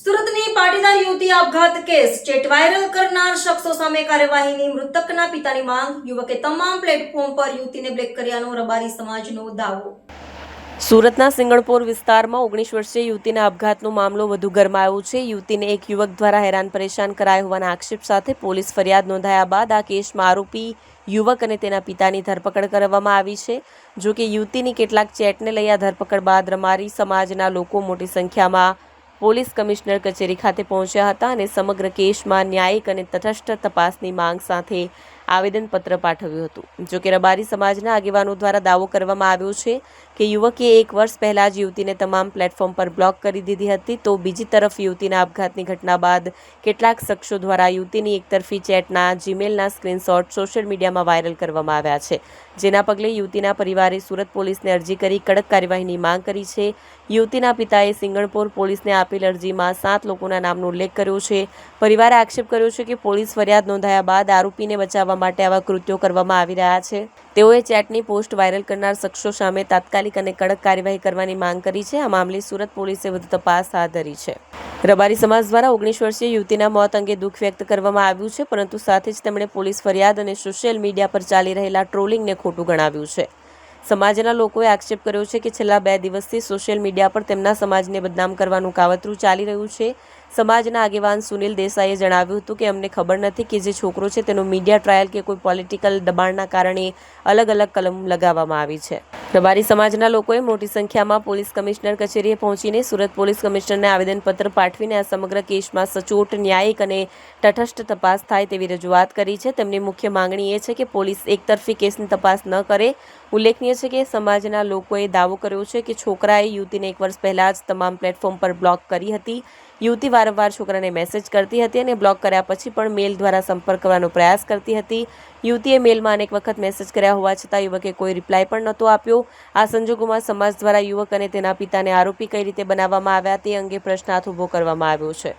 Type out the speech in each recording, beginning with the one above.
સુરતની પાટીદાર યુવતી આપઘાત કેસ. ચેટ વાયરલ કરનાર શખ્સો સામે કાર્યવાહીની મૃતકના પિતાની માંગ. યુવકે તમામ પ્લેટફોર્મ પર યુવતીને બ્લેક કર્યાનો રબારી સમાજનો દાવો. સુરતના સિંગણપોર વિસ્તારમાં ઓગણીસ વર્ષીય યુવતીના આપઘાતનો મામલો વધુ ગરમાયો છે. યુવતીને એક યુવક દ્વારા હેરાન પરેશાન કરાયા હોવાના આક્ષેપ સાથે પોલીસ ફરિયાદ નોંધાયા બાદ આ કેસમાં આરોપી યુવક અને તેના પિતાની ધરપકડ કરવામાં આવી છે. જો કે યુવતીની કેટલાક ચેટને લઈ આ ધરપકડ બાદ રમારી સમાજના લોકો મોટી સંખ્યામાં પોલીસ કમિશનર કચેરી ખાતે પહોંચ્યા હતા અને સમગ્ર કેસમાં ન્યાયિક અને તટસ્થ તપાસની માંગ સાથે આવેદનપત્ર પાઠવ્યું હતું. જોકે રબારી સમાજના આગેવાનો દ્વારા દાવો કરવામાં આવ્યો છે કે યુવકે એક વર્ષ પહેલાં જ યુવતીને તમામ પ્લેટફોર્મ પર બ્લોક કરી દીધી હતી. તો બીજી તરફ યુવતીના આપઘાતની ઘટના બાદ કેટલાક શખ્સો દ્વારા યુવતીની એકતરફી ચેટના, જીમેલના સ્ક્રીનશોટ સોશિયલ મીડિયામાં વાયરલ કરવામાં આવ્યા છે. જેના પગલે યુવતીના પરિવારે સુરત પોલીસને અરજી કરી કડક કાર્યવાહીની માંગ કરી છે. યુવતીના પિતાએ સિંગણપોર પોલીસને આપેલ અરજીમાં સાત લોકોના નામનો ઉલ્લેખ કર્યો છે. પરિવારે આક્ષેપ કર્યો છે કે પોલીસ ફરિયાદ નોંધાયા બાદ આરોપીને બચાવવા માટે આવા કૃત્યો કરવામાં આવી રહ્યા છે. તેઓએ ચેટની પોસ્ટ વાયરલ કરનાર શખ્સો સામે તાત્કાલિક અને કડક કાર્યવાહી કરવાની માંગ કરી છે. આ મામલે સુરત પોલીસે વધુ તપાસ હાથ ધરી છે. રબારી સમાજ દ્વારા ઓગણીસ વર્ષીય યુવતીના મોત અંગે દુઃખ વ્યક્ત કરવામાં આવ્યું છે, પરંતુ સાથે જ તેમણે પોલીસ ફરિયાદ અને સોશિયલ મીડિયા પર ચાલી રહેલા ટ્રોલિંગને ખોટું ગણાવ્યું છે. સમાજના લોકોએ આક્ષેપ કર્યો છે કે છેલ્લા બે દિવસથી સોશિયલ મીડિયા પર તેમના સમાજને બદનામ કરવાનું કાવતરું ચાલી રહ્યું છે. સમાજના આગેવાન સુનિલ દેસાઈએ જણાવ્યું હતું કે અમને ખબર નથી કે જે છોકરો છે તેનો મીડિયા ટ્રાયલ કે કોઈ પોલિટિકલ દબાણના કારણે અલગ અલગ કલમ લગાવવામાં આવી છે. રબારી સમાજના લોકોએ મોટી સંખ્યામાં પોલીસ કમિશનર કચેરીએ પહોંચીને સુરત પોલીસ કમિશનરને આવેદનપત્ર પાઠવીને આ સમગ્ર કેસમાં સચોટ, ન્યાયિક અને તટસ્થ તપાસ થાય તેવી રજૂઆત કરી છે. તેમની મુખ્ય માંગણી એ છે કે પોલીસ એકતરફી કેસની તપાસ ન કરે ઉલ્લેખનીય છે કે સમાજના લોકોએ દાવો કર્યો છે કે છોકરાએ યુવતીને એક વર્ષ પહેલાં જ તમામ પ્લેટફોર્મ પર બ્લોક કરી હતી. યુવતી વારંવાર છોકરાને મેસેજ કરતી હતી અને બ્લોક કર્યા પછી પણ મેલ દ્વારા સંપર્ક કરવાનો પ્રયાસ કરતી હતી. યુવતીએ મેલમાં અનેક વખત મેસેજ કર્યા હોવા છતાં યુવકે કોઈ રિપ્લાય પણ નહોતો આપ્યો. આ સંજોગોમાં સમાજ દ્વારા યુવક અને તેના પિતાને આરોપી કઈ રીતે બનાવવામાં આવ્યા તે અંગે પ્રશ્નાર્થ ઊભો કરવામાં આવ્યો છે.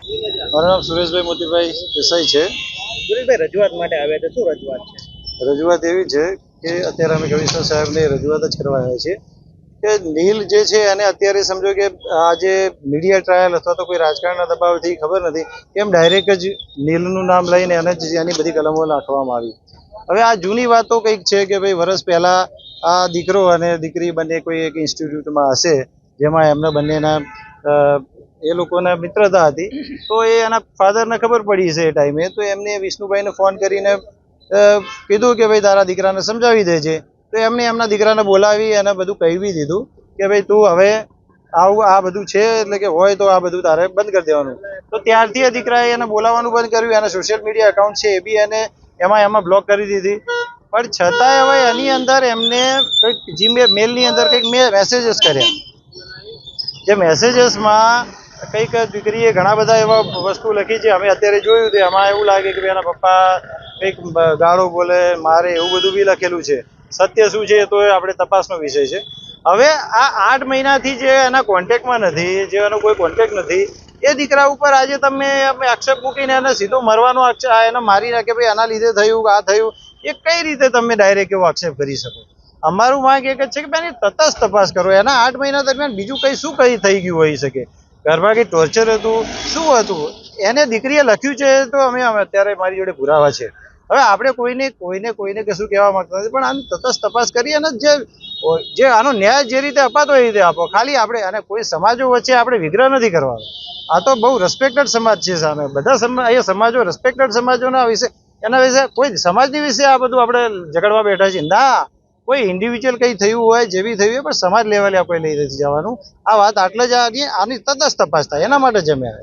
મારું નામ સુરેશભાઈ મોતીભાઈ દેસાઈ છે. સુરેશભાઈ રજૂઆત માટે આવ્યા તો શું રજૂઆત છે? રજૂઆત એવી છે કે અત્યારે અમે કમિશનર સાહેબને રજૂઆત જ કરવા આવ્યા છીએ કે નીલ જે છે એને અત્યારે સમજો કે આ જે મીડિયા ટ્રાયલ અથવા તો કોઈ રાજકારણના દબાવથી ખબર નથી, એમ ડાયરેક્ટ જ નીલનું નામ લઈને એને જ એની બધી કલમો નાખવામાં આવી. હવે આ જૂની વાતો કંઈક છે કે ભાઈ વર્ષ પહેલાં આ દીકરો અને દીકરી બંને કોઈ એક ઇન્સ્ટિટ્યૂટમાં હશે, જેમાં એમના બંનેના એ લોકોના મિત્રતા હતી, તો એ એના ફાધરને ખબર પડી છે એ ટાઈમે તો એમને વિષ્ણુભાઈને ફોન કરીને કીધું કે ભાઈ તારા દીકરાને સમજાવી દેજે. તો એમને એમના દીકરાને બોલાવી અને બધું કહી દીધું કે ભાઈ તું હવે આવું, આ બધું છે, એટલે કે હોય તો આ બધું તારે બંધ કરી દેવાનું. તો ત્યારથી એ દીકરાએ એને બોલાવવાનું બંધ કર્યું, એના સોશિયલ મીડિયા એકાઉન્ટ છે એ બી એને એમાં એમાં બ્લોક કરી દીધી. પણ છતાંય હવે એની અંદર એમને કંઈક જીમે મેલની અંદર કંઈક મેં મેસેજીસ કર્યા. જે મેસેજીસમાં કંઈક દીકરીએ ઘણા બધા એવા વસ્તુ લખી છે. અમે અત્યારે જોયું તો. એમાં એવું લાગે કે એના પપ્પા કંઈક ગાળો બોલે, મારે એવું બધું બી લખેલું છે. સત્ય શું છે તો એ આપણે તપાસનો વિષય છે. હવે આ આઠ મહિનાથી જે એના કોન્ટેક્ટમાં નથી, જે એનો કોઈ કોન્ટેક્ટ નથી, એ દીકરા ઉપર આજે તમે આક્ષેપ મૂકીને એને સીધો મરવાનો આક્ષેપ એને મારી નાખે ભાઈ આના લીધે થયું, આ થયું, એ કઈ રીતે તમે ડાયરેક્ટ એવો આક્ષેપ કરી શકો? અમારું માંગ એક જ છે કે એની તટસ્થ તપાસ કરો. એના આઠ મહિના દરમિયાન બીજું કંઈ શું કઈ થઈ ગયું હોઈ શકે? કઈ ટોર્ચર હતું? શું હતું? એને દીકરીએ લખ્યું છે તો અમે અત્યારે મારી જોડે પુરાવા છે. હવે આપણે કોઈને કોઈને કોઈને કશું કહેવા માંગતા નથી, પણ આની તટસ્થ તપાસ કરી અને જે જે આનો ન્યાય જે રીતે અપાતો એ રીતે આપો. ખાલી આપણે, અને કોઈ સમાજો વચ્ચે આપણે વિગ્રહ નથી કરવાનો. આ તો બહુ રેસ્પેક્ટેડ સમાજ છે સામે. બધા સમાજ અહીંયા સમાજો રેસ્પેક્ટેડ સમાજોના વિશે, એના વિશે કોઈ સમાજની વિશે આ બધું આપણે ઝઘડવા બેઠા છીએ. ના કોઈ ઇન્ડિવિજ્યુઅલ કંઈ થયું હોય જે બી થયું હોય, પણ સમાજ લેવલે આપણે લઈ નથી જવાનું આ વાત આટલે જ આની તટસ્થ તપાસ થાય એના માટે જ અમે આવ્યા.